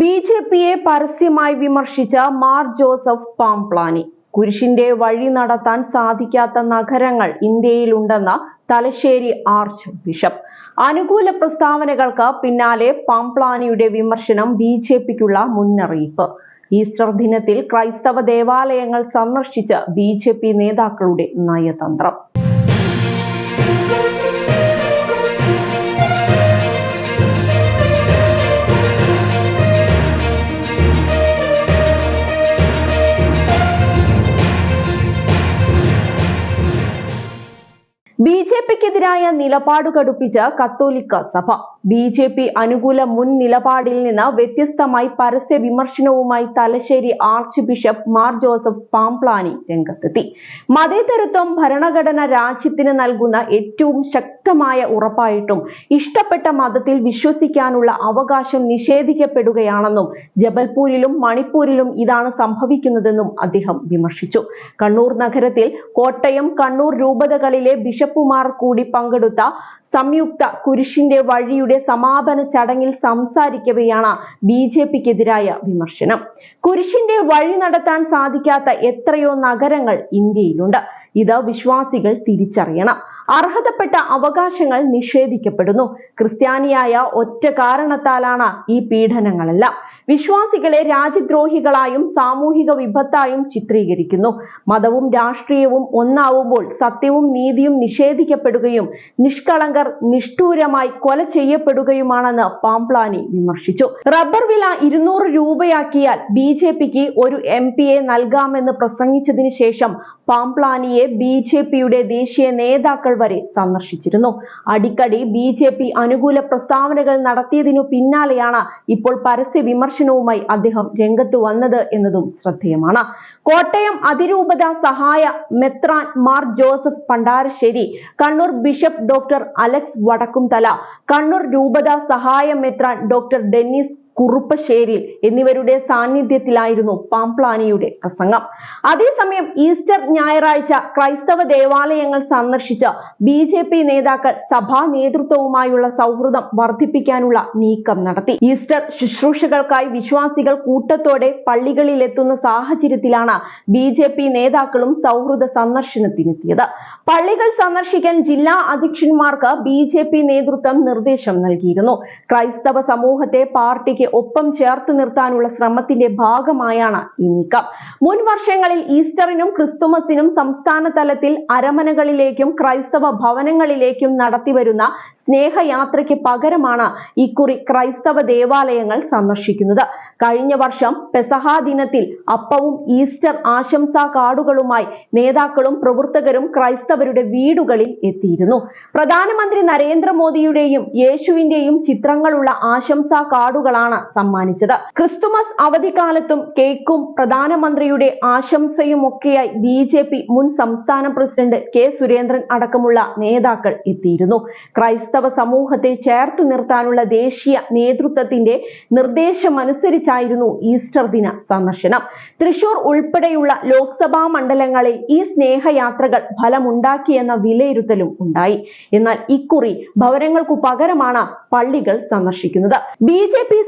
B J പിയെ പരസ്യമായി വിമർശിച്ച മാർ ജോസഫ് പാംപ്ലാനി. കുരിശിന്റെ വഴി നടത്താൻ സാധിക്കാത്ത നഗരങ്ങൾ ഇന്ത്യയിലുണ്ടെന്ന തലശ്ശേരി ആർച്ച് ബിഷപ്പ്. അനുകൂല പ്രസ്താവനകൾക്ക് പിന്നാലെ പാംപ്ലാനിയുടെ വിമർശനം ബി ജെ പിക്കുള്ള മുന്നറിയിപ്പ്. ഈസ്റ്റർ ദിനത്തിൽ ക്രൈസ്തവ ദേവാലയങ്ങൾ സന്ദർശിച്ച് ബി ജെ പി നേതാക്കളുടെ നയതന്ത്രം. പിക്കെതിരായ നിലപാട് കടുപ്പിച്ച് കത്തോലിക്ക സഭ. ബി ജെ പി അനുകൂല മുൻ നിലപാടിൽ നിന്ന് വ്യത്യസ്തമായി പരസ്യ വിമർശനവുമായി Thalassery archbishop Mar Joseph Pamplany രംഗത്തെത്തി. മതേതരത്വം ഭരണഘടന രാജ്യത്തിന് നൽകുന്ന ഏറ്റവും ശക്തമായ ഉറപ്പായിട്ടും ഇഷ്ടപ്പെട്ട മതത്തിൽ വിശ്വസിക്കാനുള്ള അവകാശം നിഷേധിക്കപ്പെടുകയാണെന്നും ജബൽപൂരിലും മണിപ്പൂരിലും ഇതാണ് സംഭവിക്കുന്നതെന്നും അദ്ദേഹം വിമർശിച്ചു. കണ്ണൂർ നഗരത്തിൽ കോട്ടയം കണ്ണൂർ രൂപതകളിലെ ബിഷപ്പുമാർ കൂടി പങ്കെടുത്ത സംയുക്ത കുരിശിന്റെ വഴിയുടെ സമാപന ചടങ്ങിൽ സംസാരിക്കവെയാണ് ബി ജെ പിക്കെതിരായ വിമർശനം. കുരിശിന്റെ വഴി നടത്താൻ സാധിക്കാത്ത എത്രയോ നഗരങ്ങൾ ഇന്ത്യയിലുണ്ട്. ഇത് വിശ്വാസികൾ തിരിച്ചറിയണം. അർഹതപ്പെട്ട അവകാശങ്ങൾ നിഷേധിക്കപ്പെടുന്നു. ക്രിസ്ത്യാനിയായ ഒറ്റ കാരണത്താലാണ് ഈ പീഡനങ്ങളെല്ലാം. വിശ്വാസികളെ രാജ്യദ്രോഹികളായും സാമൂഹിക വിപത്തായും ചിത്രീകരിക്കുന്നു. മതവും രാഷ്ട്രീയവും ഒന്നാവുമ്പോൾ സത്യവും നീതിയും നിഷേധിക്കപ്പെടുകയും നിഷ്കളങ്കർ നിഷ്ഠൂരമായി കൊല ചെയ്യപ്പെടുകയുമാണെന്ന് പാംപ്ലാനി വിമർശിച്ചു. റബ്ബർ വില ഇരുന്നൂറ് രൂപയാക്കിയാൽ ബി ജെ പിക്ക് ഒരു എം പിയെ നൽകാമെന്ന് പ്രസംഗിച്ചതിന് ശേഷം പാംപ്ലാനിയെ ബി ജെ പിയുടെ ദേശീയ നേതാക്കൾ വരെ സന്ദർശിച്ചിരുന്നു. അടിക്കടി ബി ജെ പി അനുകൂല പ്രസ്താവനകൾ നടത്തിയതിനു പിന്നാലെയാണ് ഇപ്പോൾ പരസ്യ വിമർശനവുമായി അദ്ദേഹം രംഗത്ത് വന്നത് എന്നതും ശ്രദ്ധേയമാണ്. കോട്ടയം അതിരൂപത സഹായ മെത്രാൻ Mar Joseph Pandarassery Kannur bishop doctor Alex Vadakkumthala Kannur രൂപത സഹായ മെത്രാൻ ഡോക്ടർ ഡെന്നിസ് കുറുപ്പശ്ശേരിൽ എന്നിവരുടെ സാന്നിധ്യത്തിലായിരുന്നു പാംപ്ലാനിയുടെ പ്രസംഗം. അതേസമയം ഈസ്റ്റർ ഞായറാഴ്ച ക്രൈസ്തവ ദേവാലയങ്ങൾ സന്ദർശിച്ച ബി ജെ പി നേതാക്കൾ സഭാ നേതൃത്വവുമായുള്ള സൗഹൃദം വർദ്ധിപ്പിക്കാനുള്ള നീക്കം നടത്തി. ഈസ്റ്റർ ശുശ്രൂഷകൾക്കായി വിശ്വാസികൾ കൂട്ടത്തോടെ പള്ളികളിലെത്തുന്ന സാഹചര്യത്തിലാണ് ബി നേതാക്കളും സൗഹൃദ സന്ദർശനത്തിനെത്തിയത്. പള്ളികൾ സന്ദർശിക്കാൻ ജില്ലാ അധ്യക്ഷന്മാർക്ക് ബി ജെ പി നേതൃത്വം നിർദ്ദേശം നൽകിയിരുന്നു. ക്രൈസ്തവ സമൂഹത്തെ പാർട്ടിക്ക് ഒപ്പം ചേർത്ത് നിർത്താനുള്ള ശ്രമത്തിന്റെ ഭാഗമായാണ് ഈ നീക്കം. മുൻ വർഷങ്ങളിൽ ഈസ്റ്ററിനും ക്രിസ്തുമസിനും സംസ്ഥാന തലത്തിൽ അരമനകളിലേക്കും ക്രൈസ്തവ ഭവനങ്ങളിലേക്കും നടത്തിവരുന്ന സ്നേഹയാത്രയ്ക്ക് പകരമാണ് ഇക്കുറി ക്രൈസ്തവ ദേവാലയങ്ങൾ സന്ദർശിക്കുന്നത്. കഴിഞ്ഞ വർഷം പെസഹാ ദിനത്തിൽ അപ്പവും ഈസ്റ്റർ ആശംസാ കാർഡുകളുമായി നേതാക്കളും പ്രവർത്തകരും ക്രൈസ്തവരുടെ വീടുകളിൽ എത്തിയിരുന്നു. പ്രധാനമന്ത്രി നരേന്ദ്രമോദിയുടെയും യേശുവിന്റെയും ചിത്രങ്ങളുള്ള ആശംസാ കാർഡുകളാണ് സമ്മാനിച്ചത്. ക്രിസ്തുമസ് അവധിക്കാലത്തും കേക്കും പ്രധാനമന്ത്രിയുടെ ആശംസയുമൊക്കെയായി ബി ജെ പി മുൻ സംസ്ഥാന പ്രസിഡന്റ് കെ സുരേന്ദ്രൻ അടക്കമുള്ള നേതാക്കൾ എത്തിയിരുന്നു. ക്രൈസ്തവ സമൂഹത്തെ ചേർത്തു നിർത്താനുള്ള ദേശീയ നേതൃത്വത്തിന്റെ നിർദ്ദേശമനുസരിച്ചായിരുന്നു ഈസ്റ്റർ ദിന സന്ദർശനം. തൃശൂർ ഉൾപ്പെടെയുള്ള ലോക്സഭാ മണ്ഡലങ്ങളിൽ ഈ സ്നേഹയാത്രകൾ ഫലമുണ്ടാക്കിയെന്ന വിലയിരുത്തലും ഉണ്ടായി. എന്നാൽ ഇക്കുറി ഭവനങ്ങൾക്കു പകരമാണ് പള്ളികൾ സന്ദർശിക്കുന്നത്. ബി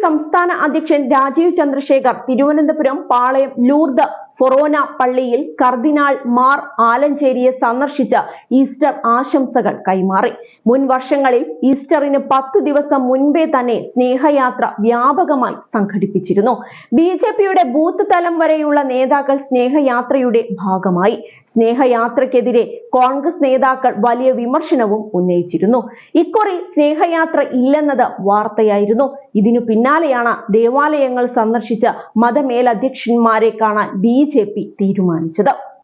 സംസ്ഥാന അധ്യക്ഷൻ രാജീവ് ചന്ദ്രശേഖർ തിരുവനന്തപുരം പാളയം ലൂർദ് ഫൊറോന പള്ളിയിൽ കർദിനാൾ മാർ ആലഞ്ചേരിയെ സന്ദർശിച്ച് ഈസ്റ്റർ ആശംസകൾ കൈമാറി. മുൻ വർഷങ്ങളിൽ ഈസ്റ്ററിന് പത്ത് ദിവസം മുൻപേ തന്നെ സ്നേഹയാത്ര വ്യാപകമായി സംഘടിപ്പിച്ചിരുന്നു. ബി ജെ പിയുടെ ബൂത്ത് തലം വരെയുള്ള നേതാക്കൾ സ്നേഹയാത്രയുടെ ഭാഗമായി. സ്നേഹയാത്രയ്ക്കെതിരെ കോൺഗ്രസ് നേതാക്കൾ വലിയ വിമർശനവും ഉന്നയിച്ചിരുന്നു. ഇക്കുറി സ്നേഹയാത്ര ഇല്ലെന്നത് വാർത്തയായിരുന്നു. ഇതിനു പിന്നാലെയാണ് ദേവാലയങ്ങൾ സന്ദർശിച്ച് മതമേലധ്യക്ഷന്മാരെ കാണാൻ ബി തീരുമാനിച്ചത്.